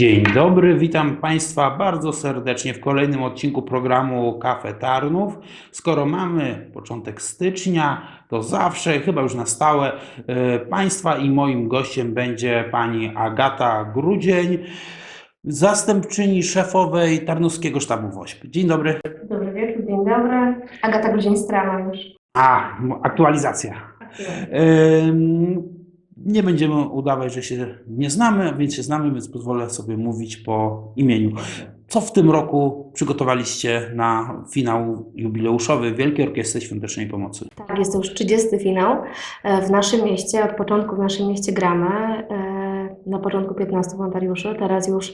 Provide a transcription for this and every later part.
Dzień dobry, witam Państwa bardzo serdecznie w kolejnym odcinku programu Kafe Tarnów. Skoro mamy początek stycznia, to zawsze, chyba już na stałe, e, Państwa i moim gościem będzie pani Agata Grudzień, zastępczyni szefowej Tarnowskiego Sztabu WOŚP. Dzień dobry. Dobry wieczór, dzień dobry. Agata Grudzień-Strama już. A, aktualizacja. Ym, Nie będziemy udawać, że się nie znamy, więc się znamy, więc pozwolę sobie mówić po imieniu. Co w tym roku przygotowaliście na finał jubileuszowy Wielkiej Orkiestry Świątecznej Pomocy? Tak, jest to już 30 finał e, w naszym mieście. Od początku w naszym mieście gramy. e, Na początku 15 wolontariuszy, teraz już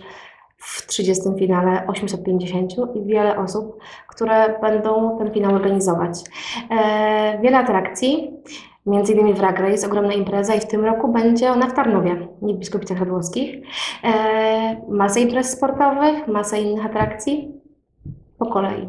w 30 finale 850 i wiele osób, które będą ten finał organizować. E, Wiele atrakcji, między innymi w Ragra jest ogromna impreza i w tym roku będzie ona w Tarnowie, nie w Biskupicach Radłowskich. E, Masa imprez sportowych, masa innych atrakcji po kolei.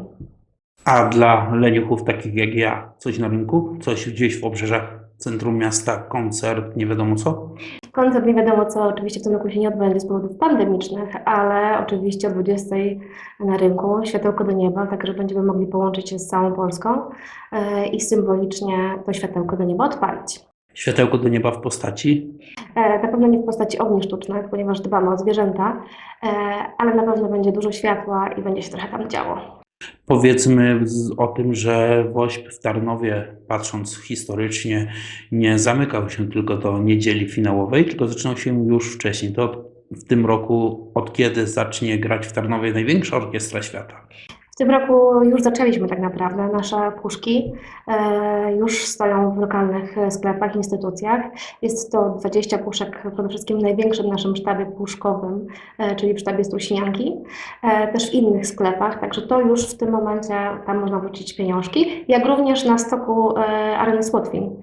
A dla leniuchów takich jak ja, coś na rynku? Coś gdzieś w obrzeżach centrum miasta, koncert, nie wiadomo co? Koncert nie wiadomo co, oczywiście w tym roku się nie odbędzie z powodów pandemicznych, ale oczywiście o 20 na rynku światełko do nieba, także będziemy mogli połączyć się z całą Polską e, i symbolicznie to światełko do nieba odpalić. Światełko do nieba w postaci? E, Na pewno nie w postaci ogni sztucznych, ponieważ dbamy o zwierzęta, e, ale na pewno będzie dużo światła i będzie się trochę tam działo. Powiedzmy o tym, że WOŚP w Tarnowie, patrząc historycznie, nie zamykał się tylko do niedzieli finałowej, tylko zaczynał się już wcześniej. To w tym roku, od kiedy zacznie grać w Tarnowie największa orkiestra świata? Tym roku już zaczęliśmy tak naprawdę. Nasze puszki e, już stoją w lokalnych e, sklepach, instytucjach. Jest to 20 puszek, przede wszystkim w największym naszym sztabie puszkowym, e, czyli w sztabie Strusienianki, e, też w innych sklepach, także to już w tym momencie tam można wrócić pieniążki, jak również na stoku Areny Słotwin.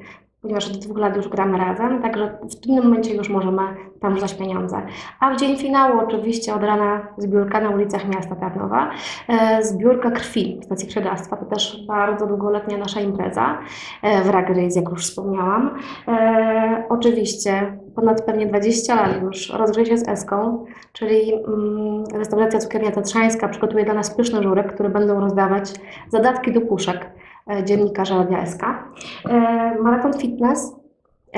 Ponieważ od dwóch lat już gramy razem, także w tym momencie już możemy tam rzucać pieniądze. A w dzień finału oczywiście od rana zbiórka na ulicach miasta Tarnowa. E, Zbiórka krwi w stacji krwiodawstwa to też bardzo długoletnia nasza impreza e, w Ragryz, jak już wspomniałam. E, oczywiście ponad pewnie 20 lat już rozgrzecie z Eską, czyli mm, restauracja cukiernia Tatrzańska przygotuje dla nas pyszne żurek, które będą rozdawać zadatki do puszek dziennikarza Radia SK. E, Maraton Fitness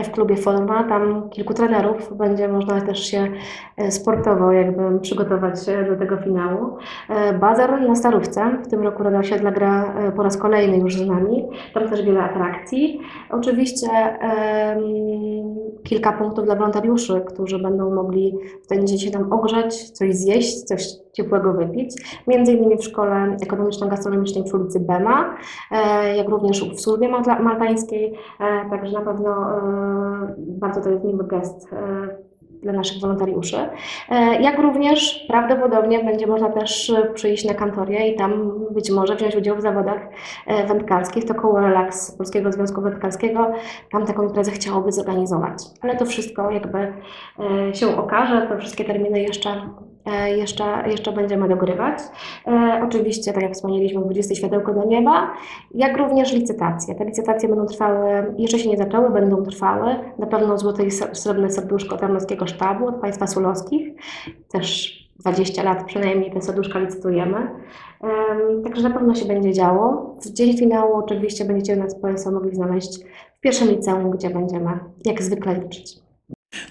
w klubie Forma, tam kilku trenerów, będzie można też się e, sportowo jakby przygotować e, do tego finału. E, Bazar na Starówce, w tym roku Rada Osiedla gra e, po raz kolejny już z nami, tam też wiele atrakcji. Oczywiście em, kilka punktów dla wolontariuszy, którzy będą mogli w ten dzień się tam ogrzać, coś zjeść, coś ciepłego wypić. Między innymi w Szkole Ekonomiczno-Gastronomicznej przy ulicy Bema, e, jak również w służbie malta- maltańskiej, e, także na pewno e, bardzo to jest miły gest dla naszych wolontariuszy. Jak również prawdopodobnie będzie można też przyjść na kantorię i tam być może wziąć udział w zawodach wędkarskich. To koło Relax Polskiego Związku Wędkarskiego tam taką imprezę chciałoby zorganizować. Ale to wszystko jakby się okaże, te wszystkie terminy jeszcze, jeszcze, jeszcze będziemy dogrywać. E, Oczywiście, tak jak wspomnieliśmy, 20 światełko do nieba, jak również licytacje. Te licytacje będą trwały, jeszcze się nie zaczęły, będą trwały. Na pewno złote i srebrne serduszko Tarnowskiego Sztabu od państwa sulowskich. Też 20 lat przynajmniej te serduszka licytujemy. Em, Także na pewno się będzie działo. W dzień finału oczywiście będziecie nas Państwo mogli znaleźć w pierwszym liceum, gdzie będziemy jak zwykle liczyć.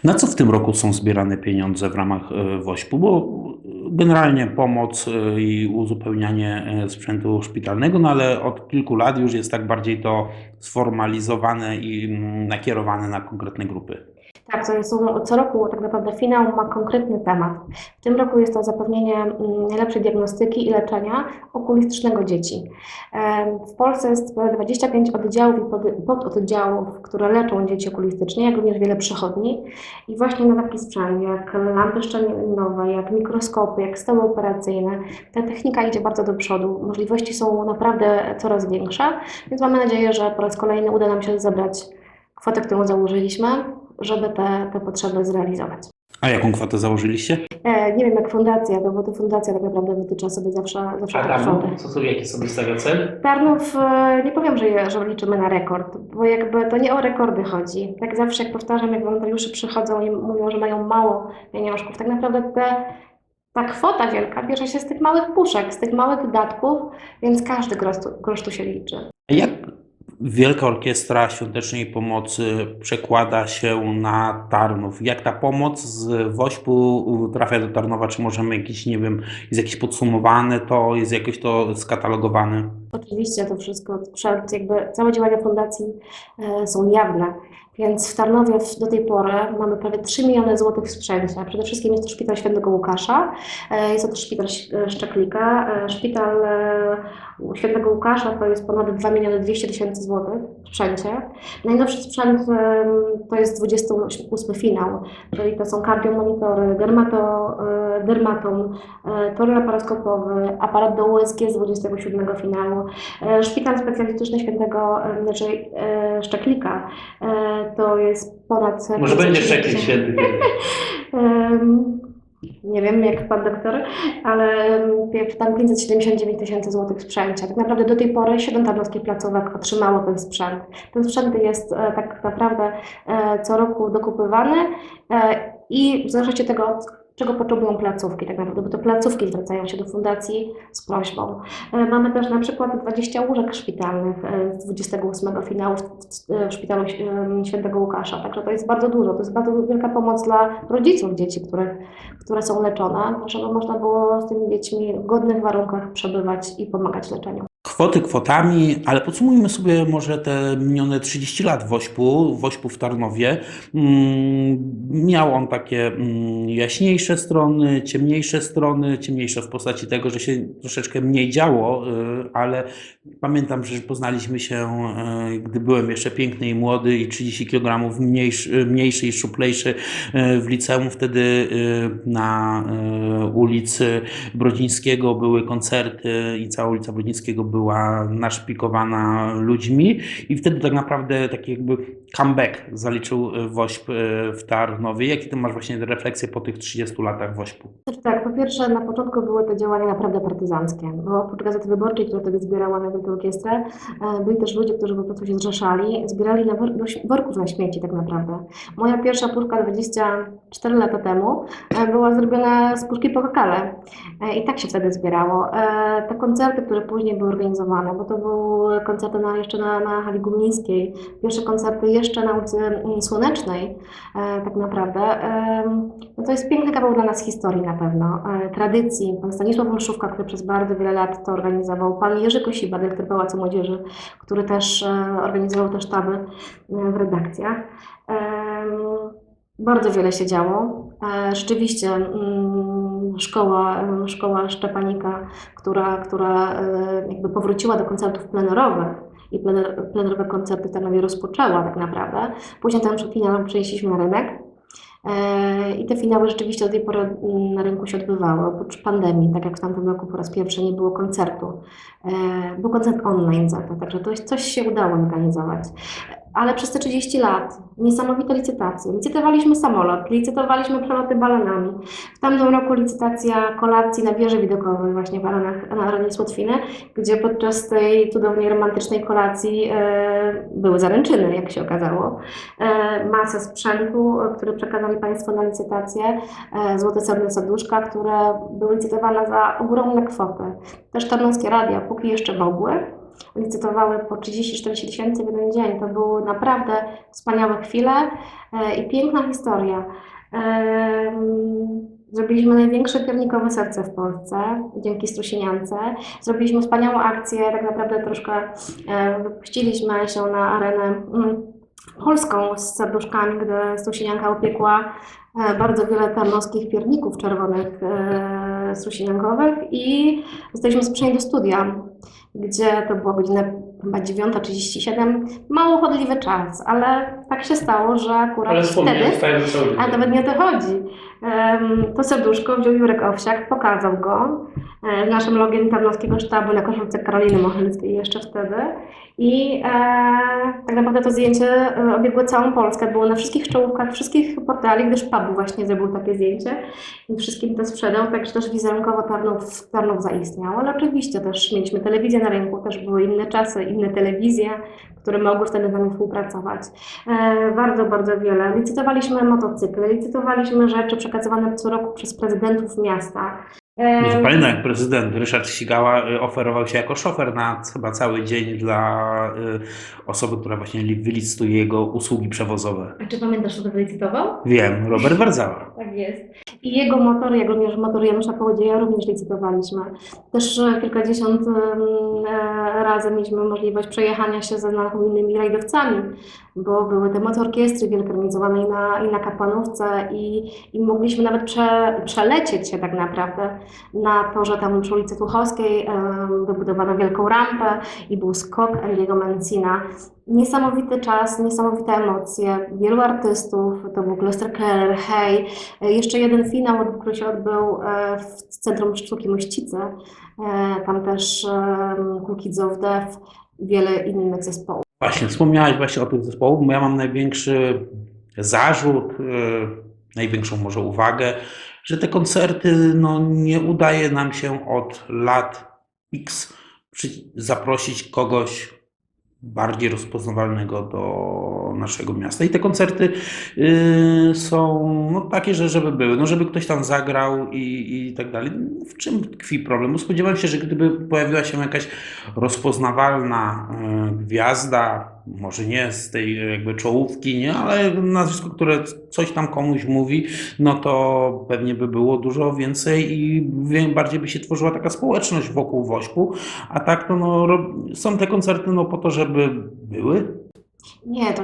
Na co w tym roku są zbierane pieniądze w ramach e, WOŚP-u? Bo generalnie pomoc e, i uzupełnianie e, sprzętu szpitalnego, no ale od kilku lat już jest tak bardziej to sformalizowane i mm, nakierowane na konkretne grupy. Tak, jest co roku tak naprawdę finał ma konkretny temat. W tym roku jest to zapewnienie mm, najlepszej diagnostyki i leczenia okulistycznego dzieci. W Polsce jest ponad 25 oddziałów i pod- pododdziałów, które leczą dzieci okulistycznie, jak również wiele przychodni. I właśnie na taki sprzęt, jak lampy szczelinowe, jak mikroskopy, jak stoły operacyjne, ta technika idzie bardzo do przodu. Możliwości są naprawdę coraz większe, więc mamy nadzieję, że po raz kolejny uda nam się zebrać kwotę, którą założyliśmy, żeby te, te potrzeby zrealizować. A jaką kwotę założyliście? E, Nie wiem jak fundacja, to bo to fundacja tak naprawdę wytycza sobie zawsze, zawsze te kwoty. co sobie, jakie sobie stawia cel? Tarnów, e, nie powiem, że, je- że liczymy na rekord, bo jakby to nie o rekordy chodzi. Tak zawsze, jak powtarzam, jak wolontariusze przychodzą i mówią, że mają mało pieniążków, tak naprawdę te, ta kwota wielka bierze się z tych małych puszek, z tych małych wydatków, więc każdy grosz tu, grosz tu się liczy. Jak Wielka Orkiestra Świątecznej Pomocy przekłada się na Tarnów? Jak ta pomoc z Wośpu trafia do Tarnowa? Czy możemy jakieś, nie wiem, jest jakieś podsumowane to, jest jakoś to skatalogowane? Oczywiście to wszystko, jakby całe działania fundacji e, są jawne, więc w Tarnowie do tej pory mamy prawie 3 miliony złotych w. Przede wszystkim jest to szpital Świętego Łukasza, e, jest to szpital e, Szczeklika. Szpital Świętego Łukasza to jest ponad 2 miliony 200 tysięcy złotych w sprzęcie. Najnowszy sprzęt to jest 28 finał, czyli to są kardiomonitory, dermato, e, dermatom, e, tor laparoskopowy, aparat do USG z 27 finału, e, szpital specjalistyczny świętego znaczy, Szczeklika. To jest ponad... Może będzie 570 szczeklik święty. Nie wiem jak pan doktor, ale em, tam 579 tysięcy złotych w sprzęcie. Tak naprawdę do tej pory 7 tarnowskich placówek otrzymało ten sprzęt. Ten sprzęt jest e, tak naprawdę e, co roku dokupywany e, i w zależności od tego, czego potrzebują placówki tak naprawdę, bo to placówki zwracają się do fundacji z prośbą. E, Mamy też na przykład 20 łóżek szpitalnych e, z 28 finału w, szpitalu e, Świętego Łukasza, także to jest bardzo dużo, to jest bardzo wielka pomoc dla rodziców dzieci, których, które są leczone, żeby można było z tymi dziećmi w godnych warunkach przebywać i pomagać leczeniu. Kwoty kwotami, ale podsumujmy sobie może te minione 30 lat Wośpu, Wośpu w Tarnowie. Mm, Miał on takie mm, jaśniejsze strony, ciemniejsze strony, ciemniejsze w postaci tego, że się troszeczkę mniej działo, y, ale pamiętam, że poznaliśmy się, y, gdy byłem jeszcze piękny i młody i 30 kg mniejszy, mniejszy i szczuplejszy y, w liceum. Wtedy na ulicy Brodzińskiego były koncerty i cała ulica Brodzińskiego była naszpikowana ludźmi i wtedy tak naprawdę taki jakby comeback zaliczył y, Wośp y, w Tarnowie. Jakie ty masz właśnie refleksje po tych 30 latach Wośpu? Znaczy tak, po pierwsze na początku były te działania naprawdę partyzanckie, bo oprócz Gazety Wyborczej, która wtedy zbierała na Wielką Orkiestrę, e, byli też ludzie, którzy po prostu się zrzeszali, zbierali na wor- ś- worków na śmieci tak naprawdę. Moja pierwsza puszka 24 lata temu e, była zrobiona z puszki Coca-Cola e, i tak się wtedy zbierało. Te koncerty, które później były organizowane, bo to były koncerty na, jeszcze na, na hali Gumnińskiej, pierwsze koncerty jeszcze na ulicy mm, Słonecznej e, tak naprawdę, no to jest piękny kawał dla nas historii na pewno, e, tradycji. Pan Stanisław Olszówka, który przez bardzo wiele lat to organizował, pan Jerzy Kosiba, dyrektor Pałacu Młodzieży, który też e, organizował te sztaby w redakcjach. Bardzo wiele się działo. Rzeczywiście mm, szkoła, szkoła Szczepanika, która, która jakby powróciła do koncertów plenerowych i plener, plenerowe koncerty w Tarnowie rozpoczęła tak naprawdę. Później ten przed finałem przenieśliśmy na rynek. E, I te finały rzeczywiście do tej pory na rynku się odbywały. Oprócz pandemii, tak jak w tamtym roku po raz pierwszy nie było koncertu. E, Był koncert online za to, także to, coś się udało organizować. Ale przez te 30 lat niesamowite licytacje. Licytowaliśmy samolot, licytowaliśmy przeloty balonami. W tamtym roku licytacja kolacji na wieży widokowej właśnie w arenach, na arenie Słotwiny, gdzie podczas tej cudownej, romantycznej kolacji e, były zaręczyny, jak się okazało. E, masę sprzętu, e, który przekazali Państwo na licytację, e, złote srebrne serduszka, które były licytowane za ogromne kwoty. Też tarnowskie radia, póki jeszcze mogły, licytowały po 30-40 tysięcy w jeden dzień. To były naprawdę wspaniałe chwile e, i piękna historia. Zrobiliśmy największe piernikowe serce w Polsce dzięki Strusiniance. Zrobiliśmy wspaniałą akcję, tak naprawdę troszkę e, wypuściliśmy się na arenę mm, polską z serduszkami, gdy Strusinianka upiekła e, bardzo wiele tarnowskich pierników czerwonych e, strusiniankowych i zostaliśmy zaproszeni do studia, gdzie to była godzina chyba 9.37. Mało chodliwy czas, ale tak się stało, że akurat Ale wtedy... A nawet nie o to chodzi. To serduszko wziął Jurek Owsiak, pokazał go e, w naszym logiem Tarnowskiego Sztabu na koszulce Karoliny Mochylickiej jeszcze wtedy. I e, tak naprawdę to zdjęcie e, obiegło całą Polskę. Było na wszystkich czołówkach, wszystkich portali, gdyż Pabu właśnie zrobił takie zdjęcie i wszystkim to sprzedał, także też wizerunkowo Tarnów, Tarnów zaistniał. Ale oczywiście też mieliśmy telewizję na rynku, też były inne czasy, inne telewizje, które mogły wtedy z nami współpracować. E, bardzo, bardzo wiele. Licytowaliśmy motocykle, licytowaliśmy rzeczy przekazywane co roku przez prezydentów miasta. To pamiętam, jak prezydent Ryszard Sigała y, oferował się jako szofer na chyba cały dzień dla y, osoby, która właśnie li- wylicytuje jego usługi przewozowe. A czy pamiętasz, kto to wylicytował? Wiem, Robert Wardzała. Tak jest. I jego motory, jak również motory Janusza Kołodzieja również licytowaliśmy. Też e, kilkadziesiąt e, razy mieliśmy możliwość przejechania się ze znakomymi rajdowcami, bo były te wielkie organizowane i na, i na Kapłanówce i, i mogliśmy nawet prze, przelecieć się tak naprawdę na torze tam przy ulicy Tuchowskiej, em, wybudowano wielką rampę i był skok Andiego Mencina. Niesamowity czas, niesamowite emocje, wielu artystów, to był Lester Keller, Hej, E, Jeszcze jeden finał, który się odbył e, w Centrum Sztuki Mościce. E, Tam też Cool of Death, wiele innych zespołów. Właśnie, wspomniałeś właśnie o tych zespołach, bo ja mam największy zarzut, y, największą może uwagę, że te koncerty, no nie udaje nam się od lat X zaprosić kogoś bardziej rozpoznawalnego do naszego miasta. I te koncerty y, są no, takie, że żeby były, no żeby ktoś tam zagrał i, i tak dalej. W czym tkwi problem? Bo spodziewałem się, że gdyby pojawiła się jakaś rozpoznawalna y, gwiazda, może nie z tej y, jakby czołówki, nie, ale nazwisko, które coś tam komuś mówi, no to pewnie by było dużo więcej i bardziej by się tworzyła taka społeczność wokół Wośpu, a tak to no, są te koncerty no, po to, żeby były. Nie, to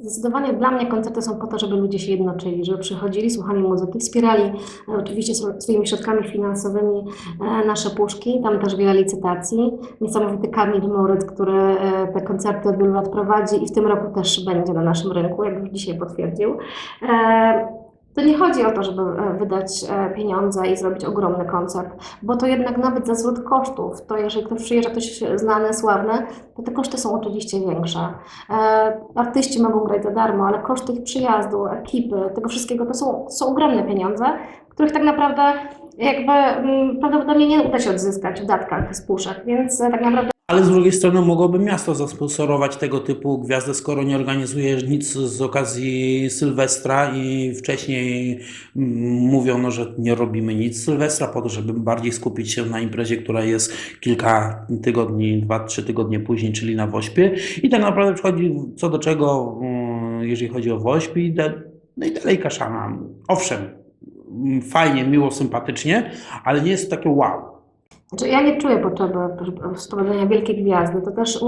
zdecydowanie dla mnie koncerty są po to, żeby ludzie się jednoczyli, żeby przychodzili, słuchali muzyki, wspierali e, oczywiście swo- swoimi środkami finansowymi e, nasze puszki. Tam też wiele licytacji. Niesamowity Kamil Moryc, który e, te koncerty od wielu lat prowadzi i w tym roku też będzie na naszym rynku, jak już dzisiaj potwierdził. To nie chodzi o to, żeby e, wydać e, pieniądze i zrobić ogromny koncert, bo to jednak nawet za zwrot kosztów, to jeżeli ktoś przyjeżdża, ktoś znany, sławny, to te koszty są oczywiście większe. E, Artyści mogą grać za darmo, ale koszty ich przyjazdu, ekipy, tego wszystkiego to są, są ogromne pieniądze, których tak naprawdę jakby mm, prawdopodobnie nie uda się odzyskać w datkach z puszek, więc tak naprawdę Ale z drugiej strony mogłoby miasto zasponsorować tego typu gwiazdę, skoro nie organizuje nic z okazji Sylwestra i wcześniej mm, mówiono, że nie robimy nic Sylwestra po to, żeby bardziej skupić się na imprezie, która jest kilka tygodni, dwa, trzy tygodnie później, czyli na Wośpie. I tak naprawdę przychodzi co do czego, mm, jeżeli chodzi o Wośp i, da, no i dalej kaszana. Owszem, fajnie, miło, sympatycznie, ale nie jest takie wow. Znaczy, ja nie czuję potrzeby sprowadzenia wielkiej gwiazdy. To też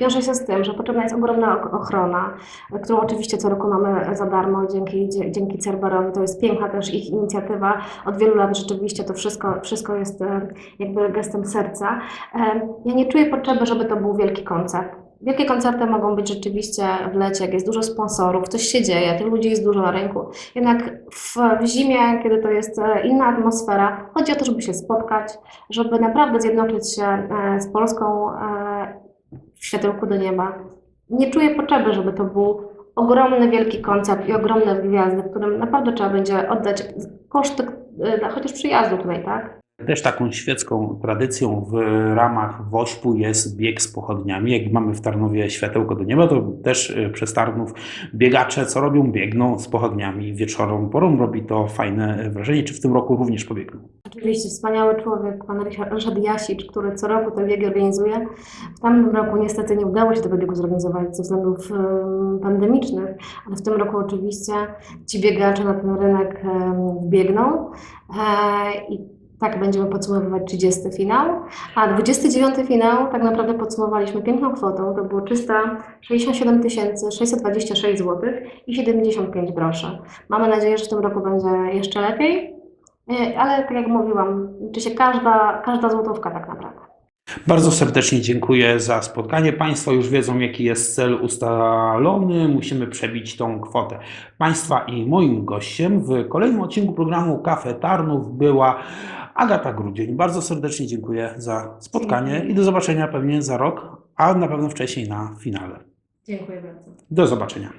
wiąże się z tym, że potrzebna jest ogromna ochrona, którą oczywiście co roku mamy za darmo dzięki, dzięki Cerberowi. To jest piękna też ich inicjatywa. Od wielu lat rzeczywiście to wszystko, wszystko jest e, jakby gestem serca. E, Ja nie czuję potrzeby, żeby to był wielki koncert. Wielkie koncerty mogą być rzeczywiście w lecie, jak jest dużo sponsorów, coś się dzieje, tych ludzi jest dużo na rynku. Jednak w, w zimie, kiedy to jest e, inna atmosfera, chodzi o to, żeby się spotkać, żeby naprawdę zjednoczyć się e, z Polską e, w światełku do nieba. Nie czuję potrzeby, żeby to był ogromny, wielki koncert i ogromne gwiazdy, którym naprawdę trzeba będzie oddać koszty chociaż przyjazdu tutaj, tak? Też taką świecką tradycją w ramach Wośpu jest bieg z pochodniami. Jak mamy w Tarnowie światełko do nieba, to też y, przez Tarnów biegacze co robią? Biegną z pochodniami wieczorą porą. Robi to fajne wrażenie. Czy w tym roku również pobiegną? Oczywiście wspaniały człowiek, pan Ryszard Jasicz, który co roku te biegi organizuje. W tamtym roku niestety nie udało się tego biegu zorganizować ze względów em, pandemicznych, ale w tym roku oczywiście ci biegacze na ten rynek biegną e, i tak będziemy podsumowywać 30 finał, a 29 finał tak naprawdę podsumowaliśmy piękną kwotą, to było 367 626 zł i 75 groszy. Mamy nadzieję, że w tym roku będzie jeszcze lepiej. E, Ale tak jak mówiłam, liczy się każda, każda złotówka tak naprawdę. Bardzo serdecznie dziękuję za spotkanie. Państwo już wiedzą, jaki jest cel ustalony. Musimy przebić tą kwotę. Państwa i moim gościem w kolejnym odcinku programu Kafe Tarnów była Agata Grudzień. Bardzo serdecznie dziękuję za spotkanie Dziękuję. i do zobaczenia pewnie za rok, a na pewno wcześniej na finale. Dziękuję bardzo. Do zobaczenia.